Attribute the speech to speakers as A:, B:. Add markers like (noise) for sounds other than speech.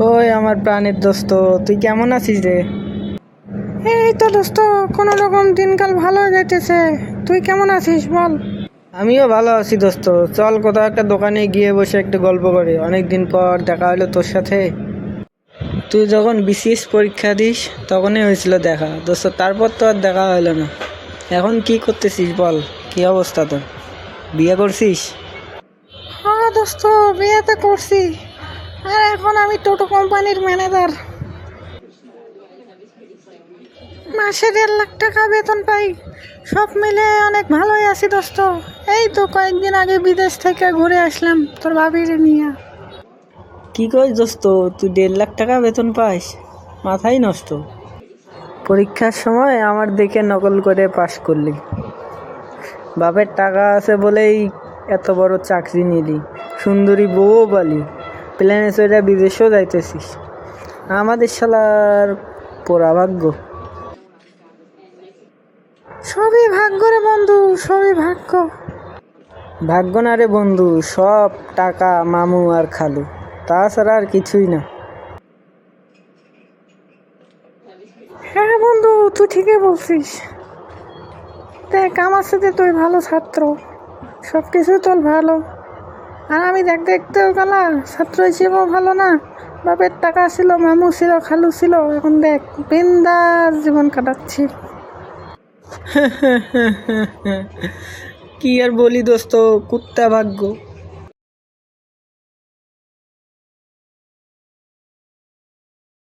A: ওই আমার প্রাণের দোস্ত তুই কেমন আছিস রে? এই তো দোস্ত কোনো রকম দিনকাল ভালো যাইতেছে। তুই কেমন আছিস বল? আমিও ভালো আছি দোস্ত। চল কোথাও একটা দোকানে গিয়ে বসে একটু গল্প করি। অনেক দিন পর দেখা হলো তোর সাথে। তুই যখন বিসিএস পরীক্ষা দিস তখনই হয়েছিল দেখা। দোস্ত তারপর তো আর দেখা হলো না। এখন কি করতেছিস বল? কি অবস্থা তোর? বিয়ে করছিস? হ্যাঁ দোস্ত বিয়ে তো করছি। আর এখন আমি টোটো কোম্পানির ম্যানেজার। মাসে দেড় লাখ টাকা বেতন পাই। সব মিলে অনেক ভালোই আছি দোস্ত। এই তো কয়েকদিন আগে বিদেশ থেকে ঘুরে আসলাম তোর ভাবির নিয়ে। কি করিস দোস্ত তুই দেড় লাখ টাকা বেতন পাস মাথাই নষ্ট। পরীক্ষার সময় আমার দেখে নকল করে পাশ করলি। বাপের টাকা আছে বলেই এত বড় চাকরি নিলি। সুন্দরী বউও পালি প্লেনে চড়ে বিদেশেও যাইতেছিস। আমাদের শালার পোড়া ভাগ্য। সবই ভাগ্য রে বন্ধু, সবই ভাগ্য। ভাগ্য না রে বন্ধু, সব টাকা, মামু আর খালু। তাছাড়া আর কিছুই না। হ্যাঁ বন্ধু, তুই ঠিকই বলছিস। দেখ, আমার সাথে তুই ভালো ছাত্র। সব কিছু তোর ভালো। আর আমি দেখ দেখতেও গেলা ছাত্র হিসেবেও ভালো না। বাপের টাকা ছিল, মামু ছিল, খালু ছিল, এখন দেখ, বিন্দাস জীবন কাটাচ্ছি। (laughs) কি আর বলি দোস্ত, কুত্তা ভাগ্য।